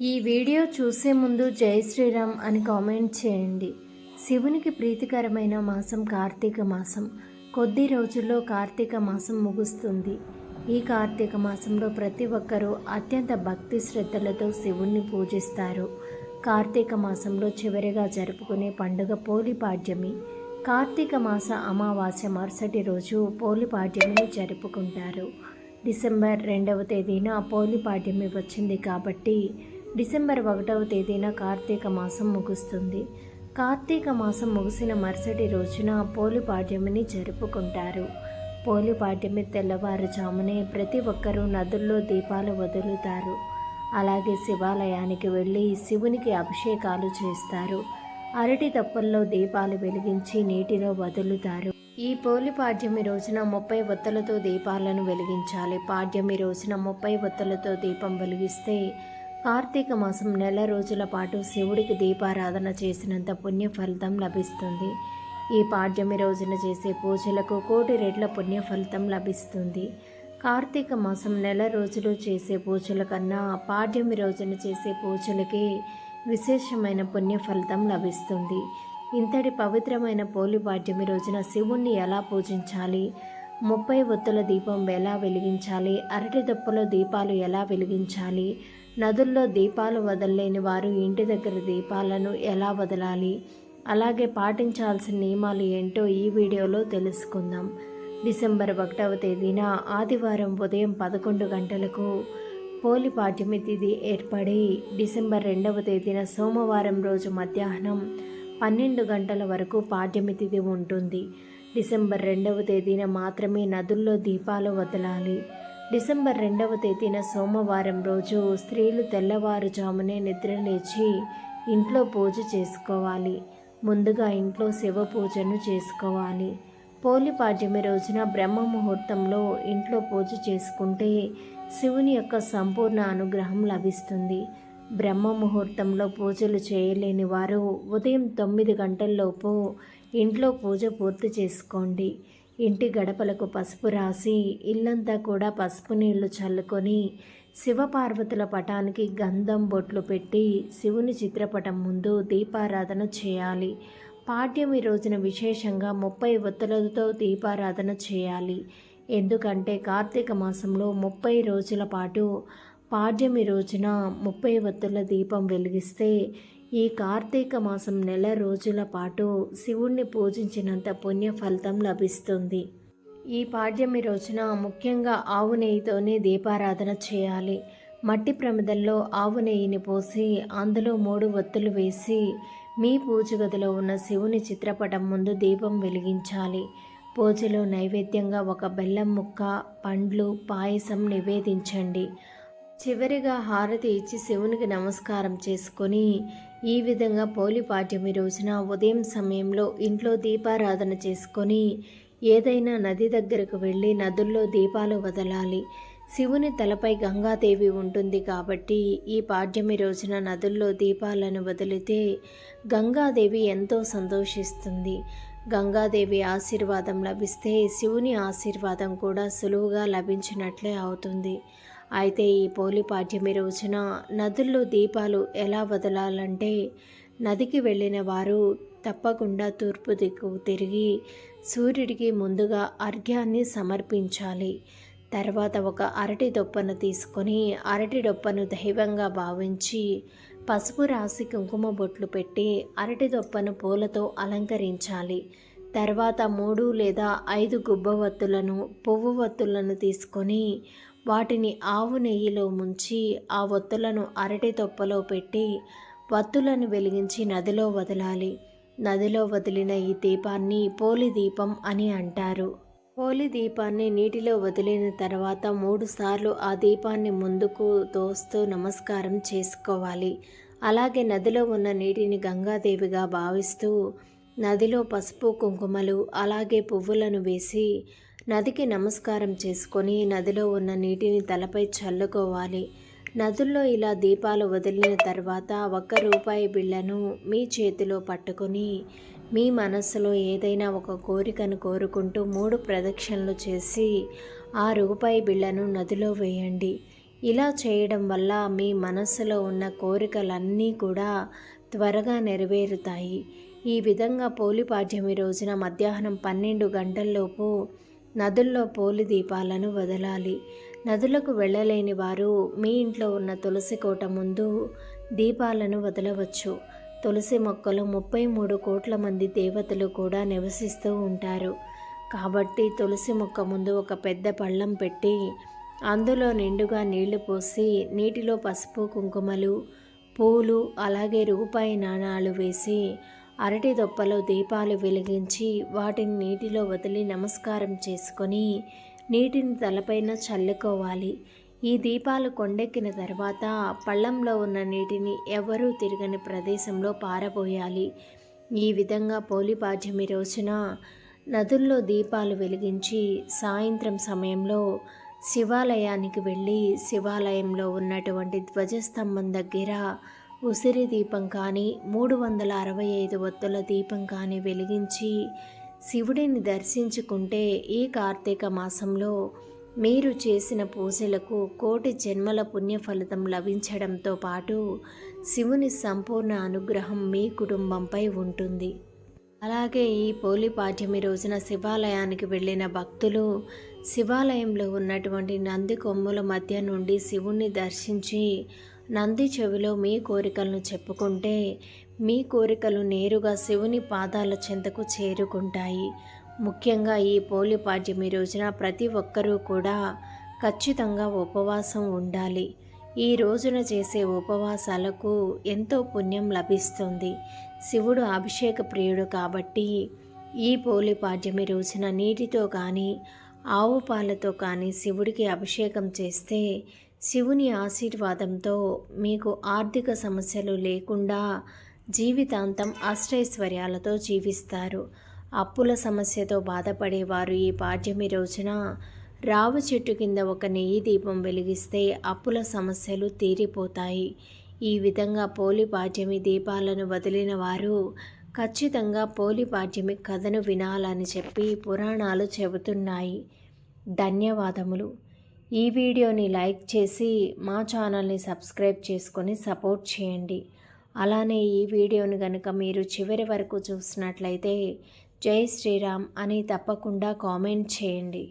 ఈ వీడియో చూసే ముందు జై శ్రీరామ్ అని కామెంట్ చేయండి. శివునికి ప్రీతికరమైన మాసం కార్తీక మాసం. కొద్ది రోజుల్లో కార్తీక మాసం ముగుస్తుంది. ఈ కార్తీక మాసంలో ప్రతి ఒక్కరూ అత్యంత భక్తి శ్రద్ధలతో శివుణ్ణి పూజిస్తారు. కార్తీక మాసంలో చివరిగా జరుపుకునే పండుగ పోలిపాడ్యమి కార్తీక మాస అమావాస్య మరుసటి రోజు పోలిపాడ్యమిని జరుపుకుంటారు. డిసెంబర్ రెండవ తేదీన పోలిపాడ్యమి వచ్చింది కాబట్టి డిసెంబర్ ఒకటవ తేదీన కార్తీక మాసం ముగుస్తుంది. కార్తీక మాసం ముగిసిన మరుసటి రోజున పోలిపాడ్యమిని జరుపుకుంటారు. పోలిపాడ్యమి తెల్లవారుజామునే ప్రతి ఒక్కరూ నదుల్లో దీపాలు వదులుతారు. అలాగే శివాలయానికి వెళ్ళి శివునికి అభిషేకాలు చేస్తారు. అరటి తప్పల్లో దీపాలు వెలిగించి నీటిలో వదులుతారు. ఈ పోలి పాడ్యమి రోజున ముప్పై ఒత్తులతో దీపాలను వెలిగించాలి. పాడ్యమి రోజున ముప్పై ఒత్తులతో దీపం వెలిగిస్తే కార్తీక మాసం నెల రోజుల పాటు శివుడికి దీపారాధన చేసినంత పుణ్య ఫలితం లభిస్తుంది. ఈ పాడ్యమి రోజున చేసే పూజలకు కోటి రెట్ల పుణ్య ఫలితం లభిస్తుంది. కార్తీక మాసం నెల రోజులు చేసే పూజల కన్నా పాడ్యమి రోజున చేసే పూజలకి విశేషమైన పుణ్య ఫలితం లభిస్తుంది. ఇంతటి పవిత్రమైన పోలి పాడ్యమి రోజున శివుణ్ణి ఎలా పూజించాలి? ముప్పై ఒత్తుల దీపం ఎలా వెలిగించాలి? అరటి దొప్పలో దీపాలు ఎలా వెలిగించాలి? నదుల్లో దీపాలు వదలలేని వారు ఇంటి దగ్గర దీపాలను ఎలా వదలాలి? అలాగే పాటించాల్సిన నియమాలు ఏంటో ఈ వీడియోలో తెలుసుకుందాం. డిసెంబర్ ఒకటవ తేదీన ఆదివారం ఉదయం పదకొండు గంటలకు పోలి పాడ్యమి తిథి ఏర్పడి డిసెంబర్ రెండవ తేదీన సోమవారం రోజు మధ్యాహ్నం పన్నెండు గంటల వరకు పాడ్యమి తిథి ఉంటుంది. డిసెంబర్ రెండవ తేదీన మాత్రమే నదుల్లో దీపాలు వదలాలి. డిసెంబర్ రెండవ తేదీన సోమవారం రోజు స్త్రీలు తెల్లవారుజామునే నిద్రలేచి ఇంట్లో పూజ చేసుకోవాలి. ముందుగా ఇంట్లో శివ పూజను చేసుకోవాలి. పోలి పాడ్యమి రోజున బ్రహ్మ ముహూర్తంలో ఇంట్లో పూజ చేసుకుంటే శివుని యొక్క సంపూర్ణ అనుగ్రహం లభిస్తుంది. బ్రహ్మ ముహూర్తంలో పూజలు చేయలేని వారు ఉదయం తొమ్మిది గంటల్లోపు ఇంట్లో పూజ పూర్తి చేసుకోండి. ఇంటి గడపలకు పసుపు రాసి ఇల్లంతా కూడా పసుపు నీళ్ళు చల్లుకొని శివపార్వతుల పటానికి గంధం బొట్లు పెట్టి శివుని చిత్రపటం ముందు దీపారాధన చేయాలి. పాఠ్యమి రోజున విశేషంగా ముప్పై ఒత్తులతో దీపారాధన చేయాలి. ఎందుకంటే కార్తీక మాసంలో ముప్పై రోజుల పాటు పాడ్యమి రోజున ముప్పై ఒత్తుల దీపం వెలిగిస్తే ఈ కార్తీక మాసం నెల రోజుల పాటు శివుణ్ణి పూజించినంత పుణ్య ఫలితం లభిస్తుంది. ఈ పాడ్యమి రోజున ముఖ్యంగా ఆవు నెయ్యితోనే దీపారాధన చేయాలి. మట్టి ప్రమిదల్లో ఆవు నెయ్యిని పోసి అందులో మూడు ఒత్తులు వేసి మీ పూజ గదిలో ఉన్న శివుని చిత్రపటం ముందు దీపం వెలిగించాలి. పూజలో నైవేద్యంగా ఒక బెల్లం ముక్క పండ్లు పాయసం నివేదించండి. చివరిగా హారతి ఇచ్చి శివునికి నమస్కారం చేసుకొని ఈ విధంగా పోలిపాఠ్యమి రోజున ఉదయం సమయంలో ఇంట్లో దీపారాధన చేసుకొని ఏదైనా నది దగ్గరకు వెళ్ళి నదుల్లో దీపాలు వదలాలి. శివుని తలపై గంగాదేవి ఉంటుంది కాబట్టి ఈ పాడ్యమి రోజున నదుల్లో దీపాలను వదిలితే గంగాదేవి ఎంతో సంతోషిస్తుంది. గంగాదేవి ఆశీర్వాదం లభిస్తే శివుని ఆశీర్వాదం కూడా సులువుగా లభించినట్లే అవుతుంది. అయితే ఈ పోలి పాడ్యమి రోజున నదుల్లో దీపాలు ఎలా వదలాలంటే నదికి వెళ్ళిన వారు తప్పకుండా తూర్పు దిక్కు తిరిగి సూర్యుడికి ముందుగా అర్ఘ్యాన్ని సమర్పించాలి. తర్వాత ఒక అరటి దొప్పను తీసుకొని అరటి దొప్పను దైవంగా భావించి పసుపు రాసి కుంకుమ బొట్లు పెట్టి అరటి దొప్పను పూలతో అలంకరించాలి. తర్వాత మూడు లేదా ఐదు గుబ్బవత్తులను పువ్వు వత్తులను తీసుకొని వాటిని ఆవు నెయ్యిలో ముంచి ఆ ఒత్తులను అరటి తొప్పలో పెట్టి వత్తులను వెలిగించి నదిలో వదలాలి. నదిలో వదిలిన ఈ దీపాన్ని పోలి దీపం అని అంటారు. పోలి దీపాన్ని నీటిలో వదిలిన తర్వాత మూడుసార్లు ఆ దీపాన్ని ముందుకు తోస్తూ నమస్కారం చేసుకోవాలి. అలాగే నదిలో ఉన్న నీటిని గంగాదేవిగా భావిస్తూ నదిలో పసుపు కుంకుమలు అలాగే పువ్వులను వేసి నదికి నమస్కారం చేసుకొని నదిలో ఉన్న నీటిని తలపై చల్లుకోవాలి. నదుల్లో ఇలా దీపాలు వదిలిన తర్వాత ఒక్క రూపాయి బిళ్ళను మీ చేతిలో పట్టుకొని మీ మనస్సులో ఏదైనా ఒక కోరికను కోరుకుంటూ మూడు ప్రదక్షిణలు చేసి ఆ రూపాయి బిళ్ళను నదిలో వేయండి. ఇలా చేయడం వల్ల మీ మనస్సులో ఉన్న కోరికలన్నీ కూడా త్వరగా నెరవేరుతాయి. ఈ విధంగా పోలిపాడ్యమి రోజున మధ్యాహ్నం పన్నెండు గంటల్లోపు నదుల్లో పోలి దీపాలను వదలాలి. నదులకు వెళ్ళలేని వారు మీ ఇంట్లో ఉన్న తులసి కోట ముందు దీపాలను వదలవచ్చు. తులసి మొక్కలు ముప్పై మూడు కోట్ల మంది దేవతలు కూడా నివసిస్తూ ఉంటారు. కాబట్టి తులసి మొక్క ముందు ఒక పెద్ద పళ్ళం పెట్టి అందులో నిండుగా నీళ్ళు పోసి నీటిలో పసుపు కుంకుమలు పూలు అలాగే రూపాయి నాణాలు వేసి అరటి దొప్పలో దీపాలు వెలిగించి వాటిని నీటిలో వదిలి నమస్కారం చేసుకొని నీటిని తలపైన చల్లుకోవాలి. ఈ దీపాలు కొండెక్కిన తర్వాత పళ్ళంలో ఉన్న నీటిని ఎవరూ తిరగని ప్రదేశంలో పారబోయాలి. ఈ విధంగా పోలిపాఠ్యమి రోజున నదుల్లో దీపాలు వెలిగించి సాయంత్రం సమయంలో శివాలయానికి వెళ్ళి శివాలయంలో ఉన్నటువంటి ధ్వజస్తంభం దగ్గర ఉసిరి దీపం కానీ మూడు వందల అరవై ఐదు ఒత్తుల దీపం కానీ వెలిగించి శివుడిని దర్శించుకుంటే ఈ కార్తీక మాసంలో మీరు చేసిన పూజలకు కోటి జన్మల పుణ్య ఫలితం లభించడంతో పాటు శివుని సంపూర్ణ అనుగ్రహం మీ కుటుంబంపై ఉంటుంది. అలాగే ఈ పోలిపాఠ్యమి రోజున శివాలయానికి వెళ్ళిన భక్తులు శివాలయంలో ఉన్నటువంటి నంది కొమ్ముల మధ్య నుండి శివుణ్ణి దర్శించి నంది చెవిలో మీ కోరికలను చెప్పుకుంటే మీ కోరికలు నేరుగా శివుని పాదాల చెంతకు చేరుకుంటాయి. ముఖ్యంగా ఈ పోలిపాడ్యమి రోజున ప్రతి ఒక్కరూ కూడా ఖచ్చితంగా ఉపవాసం ఉండాలి. ఈ రోజున చేసే ఉపవాసాలకు ఎంతో పుణ్యం లభిస్తుంది. శివుడు అభిషేక ప్రియుడు కాబట్టి ఈ పోలిపాడ్యమి రోజున నీటితో కానీ ఆవు పాలతో కానీ శివుడికి అభిషేకం చేస్తే శివుని ఆశీర్వాదంతో మీకు ఆర్థిక సమస్యలు లేకుండా జీవితాంతం అష్టైశ్వర్యాలతో జీవిస్తారు. అప్పుల సమస్యతో బాధపడేవారు ఈ పాడ్యమి రోజున రావు చెట్టు కింద ఒక నెయ్యి దీపం వెలిగిస్తే అప్పుల సమస్యలు తీరిపోతాయి. ఈ విధంగా పోలి పాడ్యమి దీపాలను వదిలిన వారు ఖచ్చితంగా పోలి పాడ్యమి కథను వినాలని చెప్పి పురాణాలు చెబుతున్నాయి. ధన్యవాదములు. ఈ వీడియోని లైక్ చేసి మా ఛానల్ని సబ్స్క్రైబ్ చేసుకొని సపోర్ట్ చేయండి. అలానే ఈ వీడియోని కనుక మీరు చివరి వరకు చూసినట్లయితే జై శ్రీరామ్ అని తప్పకుండా కామెంట్ చేయండి.